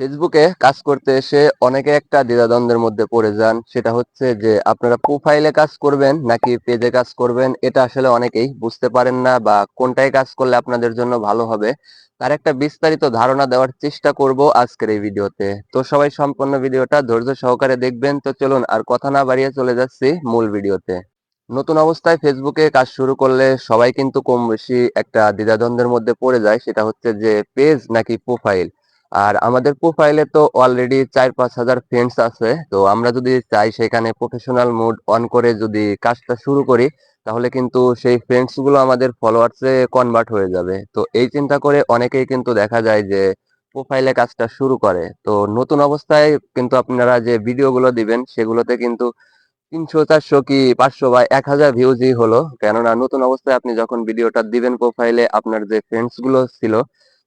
ফেসবুকে কাজ করতে এসে অনেকে একটা দ্বিধাদ্বন্দ্বের মধ্যে পড়ে যান। সেটা হচ্ছে যে, আপনারা প্রোফাইলে কাজ করবেন নাকি পেজে কাজ করবেন, এটা আসলে অনেকেই বুঝতে পারেন না বা কোনটায় কাজ করলে আপনাদের জন্য ভালো হবে। তার একটা বিস্তারিত ধারণা দেওয়ার চেষ্টা করব আজকের এই ভিডিওতে। তো সবাই সম্পূর্ণ ভিডিওটা ধৈর্য সহকারে দেখবেন। তো চলুন আর কথা না বাড়িয়ে চলে যাচ্ছি মূল ভিডিওতে। নতুন অবস্থায় ফেসবুকে কাজ শুরু করলে সবাই কিন্তু কম বেশি একটা দ্বিধাদ্বন্দ্বের মধ্যে পড়ে যায়। সেটা হচ্ছে যে পেজ নাকি প্রোফাইল আর আমাদের প্রোফাইলে তো অলরেডি চার পাঁচ হাজার ফ্রেন্ডস আছে। তো আমরা যদি চাই সেখানে প্রফেশনাল মোড অন করে যদি কাজটা শুরু করি, তাহলে কিন্তু সেই ফ্রেন্ডসগুলো আমাদের ফলোয়ার্সে কনভার্ট হয়ে যাবে। তো এই চিন্তা করে অনেকেই কিন্তু দেখা যায় যে প্রোফাইলে কাজটা শুরু করে। তো নতুন অবস্থায় কিন্তু আপনারা যে ভিডিওগুলো দিবেন, সেগুলোতে কিন্তু তিনশো, চারশো কি পাঁচশো বা এক হাজার ভিউজই হলো। কেননা নতুন অবস্থায় আপনি যখন ভিডিওটা দিবেন প্রোফাইলে আপনার যে ফ্রেন্ডসগুলো ছিল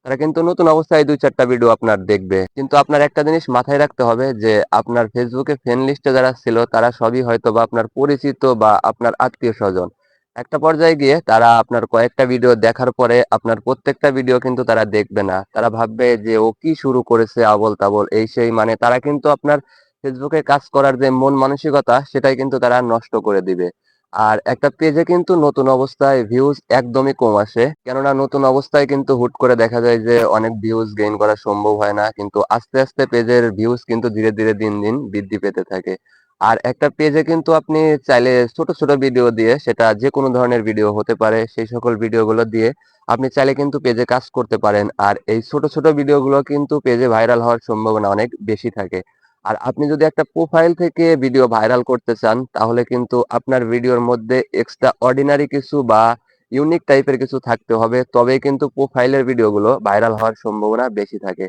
তারা কিন্তু নতুন অবস্থায় দুই চারটা ভিডিও আপনার দেখবে। কিন্তু আপনার একটা জিনিস মাথায় রাখতে হবে যে, আপনার ফেসবুকে ফ্রেন্ড লিস্টে যারা ছিল, তারা সবই হয়তো বা আপনার পরিচিত বা আপনার আত্মীয় স্বজন। একটা পর্যায়ে গিয়ে তারা আপনার কয়েকটা ভিডিও দেখার পরে আপনার প্রত্যেকটা ভিডিও কিন্তু তারা দেখবে না। তারা ভাববে যে, ও কি শুরু করেছে আবল তাবল এই সেই মানে। তারা কিন্তু আপনার ফেসবুকে কাজ করার যে মন মানসিকতা, সেটাই কিন্তু তারা নষ্ট করে দিবে। আর একটা পেজে কিন্তু নতুন অবস্থায় ভিউজ একদমই কম আসে। কেননা নতুন অবস্থায় কিন্তু হুট করে দেখা যায় যে অনেক ভিউজ গেইন করা সম্ভব হয় না, কিন্তু আস্তে আস্তে পেজের ভিউজ কিন্তু ধীরে ধীরে দিন দিন বৃদ্ধি পেতে থাকে। আর একটা পেজে কিন্তু আপনি চাইলে ছোট ছোট ভিডিও দিয়ে সেটা যে কোনো ধরনের ভিডিও হতে পারে, সেই সকল ভিডিওগুলো দিয়ে আপনি চাইলে কিন্তু পেজে কাজ করতে পারেন। আর এই ছোট ছোট ভিডিওগুলো কিন্তু পেজে ভাইরাল হওয়ার সম্ভাবনা অনেক বেশি থাকে। আর আপনি যদি একটা প্রোফাইল থেকে ভিডিও ভাইরাল করতে চান, তাহলে কিন্তু আপনার ভিডিওর মধ্যে এক্সট্রা অর্ডিনারি কিছু বা ইউনিক টাইপের কিছু থাকতে হবে। তবেই কিন্তু প্রোফাইলের ভিডিওগুলো ভাইরাল হওয়ার সম্ভাবনা বেশি থাকে।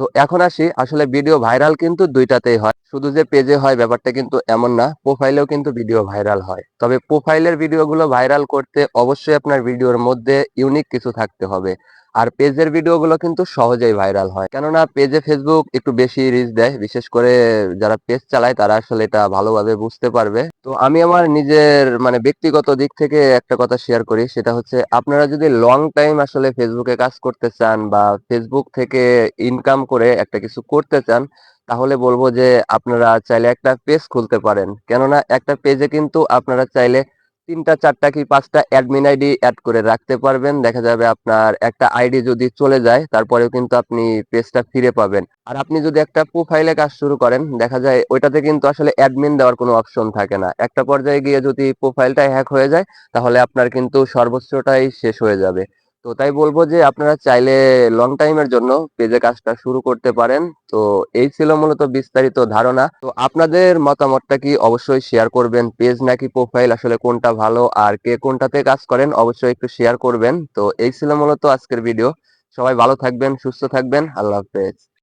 তো এখন আসি, আসলে ভিডিও ভাইরাল কিন্তু দুইটাতেই হয়। শুধু যে পেজে হয় ব্যাপারটা কিন্তু এমন না প্রোফাইলেও কিন্তু ভিডিও ভাইরাল হয়। তবে প্রোফাইলের ভিডিওগুলো ভাইরাল করতে অবশ্যই আপনার ভিডিওর মধ্যে ইউনিক কিছু থাকতে হবে। আর পেজের ভিডিওগুলো কিন্তু সহজেই ভাইরাল হয়। কেননা পেজে ফেসবুক একটু বেশি রিচ দেয়, বিশেষ করে যারা পেজ চালায় তারা আসলে এটা ভালোভাবে বুঝতে পারবে। তো আমি আমার নিজের মানে ব্যক্তিগত দিক থেকে একটা কথা শেয়ার করি, সেটা হচ্ছে আপনারা যদি লং টাইম আসলে ফেসবুকে কাজ করতে চান বা ফেসবুক থেকে ইনকাম করে একটা কিছু করতে চান, তাহলে বলব যে আপনারা চাইলে একটা পেজ খুলতে পারেন। কেননা একটা পেজে কিন্তু আপনারা চাইলে তিনটা, চারটা কি পাঁচটা অ্যাডমিন আইডি অ্যাড করে রাখতে পারবেন। দেখা যাবে আপনার একটা আইডি যদি চলে যায়, তারপরেও কিন্তু আপনি পেজটা ফিরে পাবেন। আর আপনি যদি একটা প্রোফাইলে কাজ শুরু করেন, দেখা যায় ওইটাতে কিন্তু আসলে অ্যাডমিন দেওয়ার কোনো অপশন থাকে না। একটা পর্যায়ে গিয়ে যদি প্রোফাইলটা হ্যাক হয়ে যায়, তাহলে আপনার কিন্তু সর্বোচ্চটাই শেষ হয়ে যাবে। তো তাই বলব যে আপনারা চাইলে লং টাইমের জন্য পেজে কাজটা শুরু করতে পারেন। তো এই ছিল মূলত বিস্তারিত ধারণা। তো আপনাদের মতামতটা কি অবশ্যই শেয়ার করবেন। পেজ নাকি প্রোফাইল আসলে কোনটা ভালো আর কে কোনটাতে কাজ করেন অবশ্যই একটু শেয়ার করবেন। তো এই ছিল মূলত আজকের ভিডিও সবাই ভালো থাকবেন, সুস্থ থাকবেন। আল্লাহ হাফেজ।